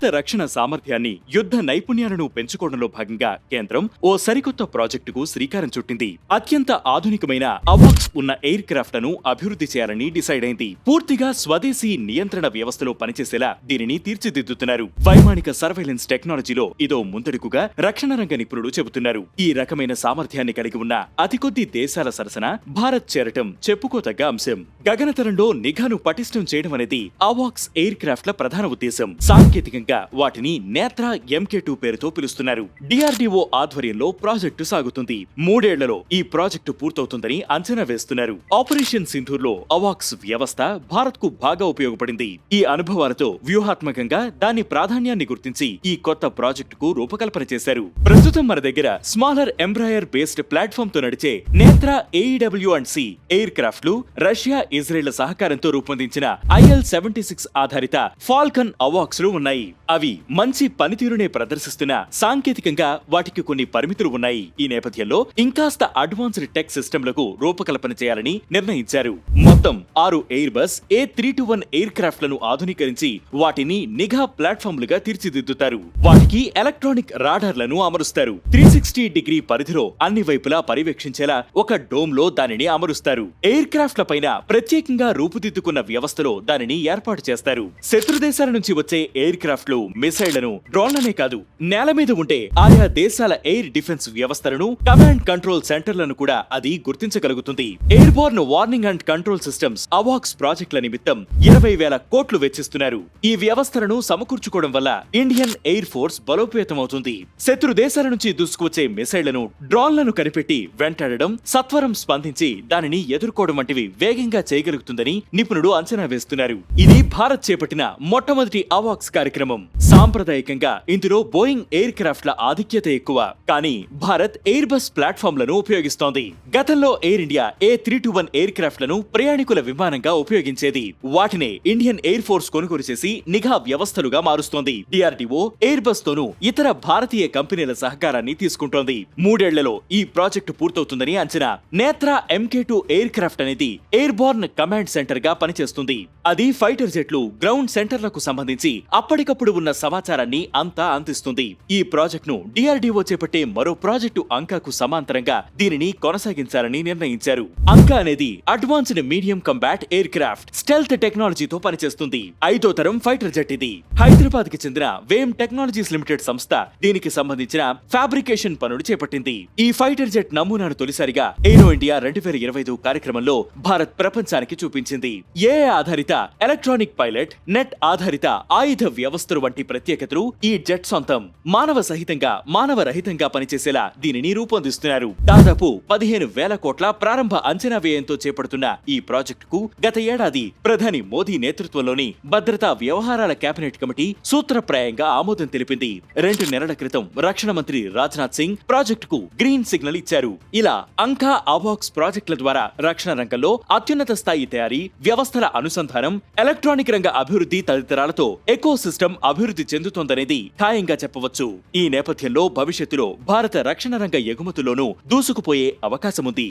భారత రక్షణ సామర్థ్యాన్ని యుద్ధ నైపుణ్యాలను పెంచుకోవడంలో భాగంగా కేంద్రం ఓ సరికొత్త ప్రాజెక్టుకు శ్రీకారం చుట్టింది. అత్యంత ఆధునికమైన అవాక్స్ ఉన్న ఎయిర్ క్రాఫ్ట్లను అభివృద్ధి చేయాలని డిసైడ్ అయింది. పూర్తిగా స్వదేశీ నియంత్రణ వ్యవస్థలో పనిచేసేలా దీనిని తీర్చిదిద్దుతున్నారు. వైమానిక సర్వైలెన్స్ టెక్నాలజీలో ఇదో ముందడుగుగా రక్షణ రంగ నిపుణులు చెబుతున్నారు. ఈ రకమైన సామర్థ్యాన్ని కలిగి ఉన్న అతి కొద్ది దేశాల సరసన భారత్ చేరటం చెప్పుకోదగ్గ అంశం. గగనతరంలో నిఘాను పటిష్టం చేయడం అనేది అవాక్స్ ఎయిర్ క్రాఫ్ట్ ల ప్రధాన ఉద్దేశం. సాంకేతికంగా వాటిని నేత్ర ఎంకే టూ పేరుతో పిలుస్తున్నారు. డిఆర్డిఓ ఆధ్వర్యంలో ప్రాజెక్టు సాగుతుంది. మూడేళ్ళలో ఈ ప్రాజెక్టు పూర్తవుతుందని అంచనా వేస్తున్నారు. ఆపరేషన్ సింధూర్లో అవాక్స్ వ్యవస్థ భారత్కు బాగా ఉపయోగపడింది. ఈ అనుభవాలతో వ్యూహాత్మకంగా దాని ప్రాధాన్యాన్ని గుర్తించి ఈ కొత్త ప్రాజెక్టుకు రూపకల్పన చేశారు. ప్రస్తుతం మన దగ్గర స్మాలర్ ఎంబ్రాయర్ బేస్డ్ ప్లాట్ఫామ్తో నడిచే Netra AEW and C air క్రాఫ్ట్లు రష్యా ఇజ్రాయెల్ సహకారంతో రూపొందించిన ఐఎల్ సెవెంటీ సిక్స్ ఆధారిత ఫాల్కన్ అవాక్స్లు ఉన్నాయి. అవి మంచి పనితీరునే ప్రదర్శిస్తున్న సాంకేతికంగా వాటికి కొన్ని పరిమితులు ఉన్నాయి. ఈ నేపథ్యంలో ఇంకాస్త అడ్వాన్స్డ్ టెక్ సిస్టంలకు రూపకల్పన చేయాలని నిర్ణయించారు. మొత్తం ఆరు Airbus A three two one air క్రాఫ్ట్లను ఆధునీకరించి వాటిని నిఘా ప్లాట్ఫామ్లుగా తీర్చిదిద్దుతారు. వాటికి ఎలక్ట్రానిక్ రాడార్లను అమరుస్తారు. త్రీ సిక్స్టీ డిగ్రీ పరిధిలో అన్ని వైపులా పర్యవేక్షించేలా ఒక డోమ్లో దానిని అమరుస్తారు. ఎయిర్ క్రాఫ్ట్ల పైన ప్రత్యేకంగా రూపుదిద్దుకున్న వ్యవస్థలో దానిని ఏర్పాటు చేస్తారు. శత్రు దేశాల నుంచి వచ్చే ఎయిర్ క్రాఫ్ట్లు మిసైళ్ళను డ్రోన్లనే కాదు నేల మీద ఉంటే ఆయా దేశాల ఎయిర్ డిఫెన్స్ వ్యవస్థలను కమాండ్ కంట్రోల్ సెంటర్లను కూడా అది గుర్తించగలుగుతుంది. Airborne warning and control systems అవాక్స్ ప్రాజెక్టుల నిమిత్తం ఇరవై వేల కోట్లు వెచ్చిస్తున్నారు. ఈ వ్యవస్థలను సమకూర్చుకోవడం వల్ల ఇండియన్ ఎయిర్ ఫోర్స్ బలోపేతమవుతుంది. శత్రు దేశాల నుంచి దూసుకువచ్చే మిసైళ్ళను డ్రోన్లను కనిపెట్టి వెంటాడడం సత్వరం స్పందించి దానిని ఎదుర్కోవడం వంటివి వేగంగా చేయగలుగుతుందని నిపుణుడు అంచనా వేస్తున్నారు. ఇది భారత్ చేపట్టిన మొట్టమొదటి అవాక్స్ కార్యక్రమం. సాంప్రదాయకంగా ఇందులో బోయింగ్ ఎయిర్ క్రాఫ్ట్ ల ఆధిక్యత ఎక్కువ. కానీ భారత్ ఎయిర్ బస్ ప్లాట్ఫామ్లను ఉపయోగిస్తోంది. గతంలో Air India A three two one air క్రాఫ్ట్లను ప్రయాణికుల విమానంగా ఉపయోగించేది. వాటినే ఇండియన్ ఎయిర్ ఫోర్స్ కొనుగోలు చేసి నిఘా వ్యవస్థలుగా మారుస్తోంది. డిఆర్డిఓ ఎయిర్ బస్ తోనూ ఇతర భారతీయ కంపెనీల సహకారాన్ని తీసుకుంటోంది. మూడేళ్ళలో ఈ ప్రాజెక్టు పూర్తవుతుందని అంచనా. Netra MK two aircraft అనేది ఎయిర్ బోర్న్ కమాండ్ సెంటర్గా పనిచేస్తుంది. అది ఫైటర్ జెట్లు గ్రౌండ్ సెంటర్లకు సంబంధించి అప్పటికప్పుడు ఉన్న సమాచారాన్ని అంతా అందిస్తుంది. ఈ ప్రాజెక్ట్ను డిఆర్డిఓ చేపట్టే మరో ప్రాజెక్టు అంకాకు సమాంతరంగా దీనిని కొనసాగించాలని నిర్ణయించారు. అంకా అనేది advanced medium combat aircraft stealth టెక్నాలజీతో పనిచేస్తుంది. ఐదో తరం ఫైటర్ జెట్ ఇది. హైదరాబాద్కి చెందిన వేమ్ టెక్నాలజీస్ లిమిటెడ్ సంస్థ దీనికి సంబంధించిన ఫ్యాబ్రికేషన్ పనులు చేపట్టింది. ఈ ఫైటర్ జెట్ నమూనాను తొలిసారిగా ఎయిరో ఇండియా రెండు వేల ఇరవై ఐదు కార్యక్రమంలో భారత్ ప్రపంచానికి చూపించింది. ఏ ఆధారిత ఎలక్ట్రానిక్ పైలట్ నెట్ ఆధారిత ఆయుధ వ్యవస్థలు వంటి ప్రత్యేకతలు ఈ జెట్ సొంతం. మానవ సహితంగా మానవ రహితంగా పనిచేసేలా దీనిని రూపొందిస్తున్నారు. దాదాపు పదిహేను వేల కోట్ల ప్రారంభ అంచనా వ్యయంతో చేపడుతున్న ఈ ప్రాజెక్టుకు గత ఏడాది ప్రధాని మోదీ నేతృత్వంలోని భద్రతా వ్యవహారాల కేబినెట్ కమిటీ సూత్రప్రాయంగా ఆమోదం తెలిపింది. రెండు నెలల క్రితం రక్షణ మంత్రి రాజ్నాథ్ సింగ్ ప్రాజెక్టుకు గ్రీన్ సిగ్నల్ ఇచ్చారు. ఇలా అంకా అవాక్స్ ప్రాజెక్టుల ద్వారా రక్షణ రంగంలో అత్యున్నత స్థాయి తయారీ వ్యవస్థల అనుసంధానం ఎలక్ట్రానిక్ రంగ అభివృద్ధి తదితరాలతో ఎకో సిస్టమ్ అభివృద్ధి చెందుతోందనేది ఖాయంగా చెప్పవచ్చు. ఈ నేపథ్యంలో భవిష్యత్తులో భారత రక్షణ రంగ ఎగుమతుల్లోనూ దూసుకుపోయే అవకాశముంది.